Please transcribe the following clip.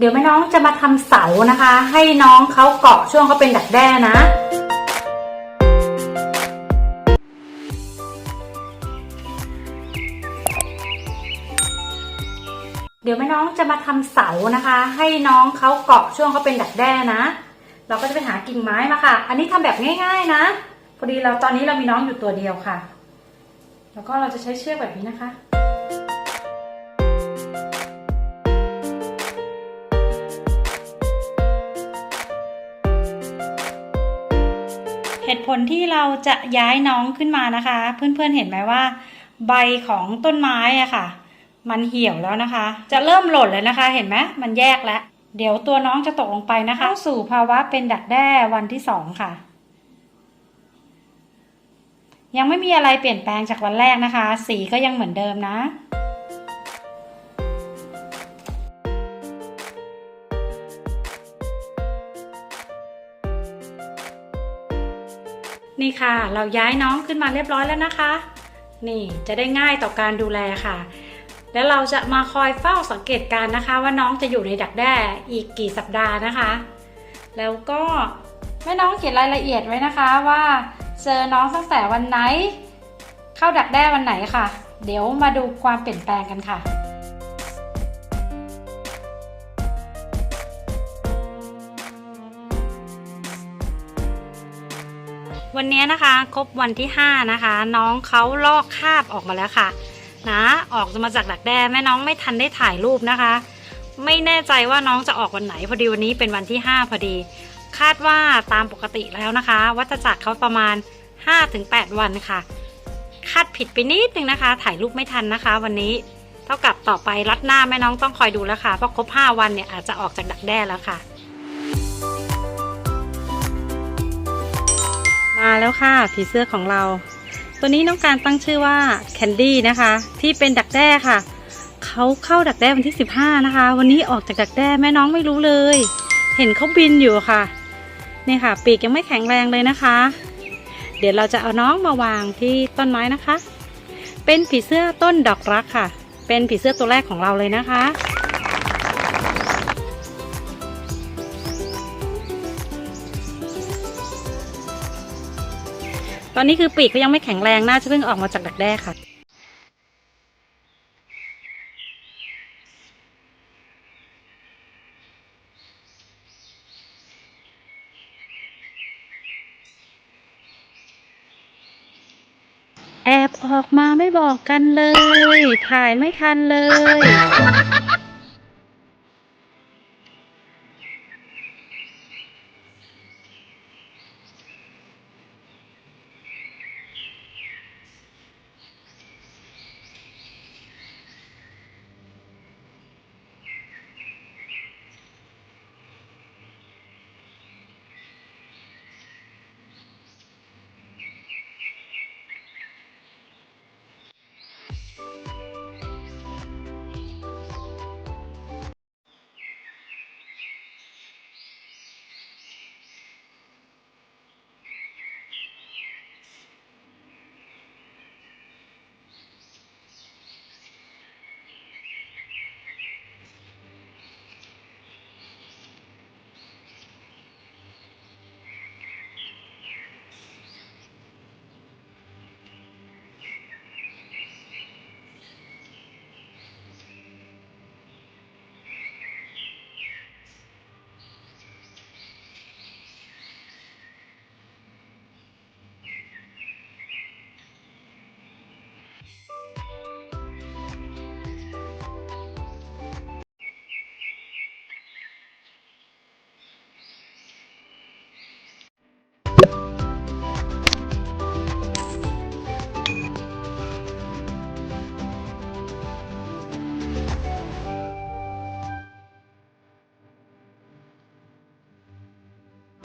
เดี๋ยวแม่น้องจะมาทำเสานะคะ ให้น้องเขาเกาะช่วงเขาเป็นดักแด้นะ เดี๋ยวแม่น้องจะมาทำเสานะคะ ให้น้องเขาเกาะช่วงเขาเป็นดักแด้นะ เราก็จะไปหากิ่งไม้มาค่ะ อันนี้ทำแบบง่าย ๆนะพอดีเราตอนนี้เรามีน้องอยู่ตัวเดียวค่ะ แล้วก็เราจะใช้เชือกแบบนี้นะคะ เหตุผลที่เราจะย้ายน้องขึ้นมานะคะ เพื่อนๆเห็นไหมว่า ใบของต้นไม้อะค่ะ มันเหี่ยวแล้วนะคะ จะเริ่มหล่นแล้วนะคะ เห็นไหมมันแยกแล้ว เดี๋ยวตัวน้องจะตกลงไปนะคะเข้าสู่ภาวะเป็นดักแด้วันที่สองค่ะ ยังไม่มีอะไรเปลี่ยนแปลงจากวันแรกนะคะ สีก็ยังเหมือนเดิมนะ นี่ค่ะ เราย้ายน้องขึ้นมาเรียบร้อยแล้วนะคะ นี่จะได้ง่ายต่อการดูแลค่ะ แล้วเราจะมาคอยเฝ้าสังเกตการนะคะ ว่าน้องจะอยู่ในดักแด้อีกกี่สัปดาห์นะคะ แล้วก็แม่น้องเขียนรายละเอียดไว้นะคะว่าเจอน้องตั้งแต่วันไหน เข้าดักแด้วันไหนค่ะ เดี๋ยวมาดูความเปลี่ยนแปลงกันค่ะ วันนี้นะคะครบวันที่ 5 นะคะ น้องเขาลอกคราบออกมาแล้วค่ะ นะ ออกมาจากดักแด้แม่น้องไม่ทันได้ถ่ายรูปนะคะ ไม่แน่ใจว่าน้องจะออกวันไหนพอดีวันนี้เป็นวันที่ 5 พอดี คาดว่าตามปกติแล้วนะคะ วัฏจักรเขาประมาณ 5-8 วันค่ะ คาดผิดไปนิดนึงนะคะ ถ่ายรูปไม่ทันนะคะ วันนี้เท่ากับต่อไปรัดหน้าแม่น้องต้องคอยดูแล้วค่ะเพราะครบ 5 วันเนี่ยอาจจะออกจากดักแด้แล้วค่ะ มาแล้วค่ะผีเสื้อของเรา ตัวนี้น้องการตั้งชื่อว่าแคนดี้นะคะ ที่เป็นดักแด้ค่ะเขาเข้าดักแด้วันที่ 15 นะคะ วันนี้ออกจากดักแด้แม่น้องไม่รู้เลย เห็นเขาบินอยู่ค่ะนี่ค่ะ ปีกยังไม่แข็งแรงเลยนะคะ เดี๋ยวเราจะเอาน้องมาวางที่ต้นไม้นะคะ เป็นผีเสื้อต้นดอกรักค่ะ เป็นผีเสื้อตัวแรกของเราเลยนะคะ ตอนนี้คือปีกเขายังไม่แข็งแรงน่าจะเพิ่งออกมาจากดักแด้ค่ะแอบออกมาไม่บอกกันเลย ถ่ายไม่ทันเลย Bye.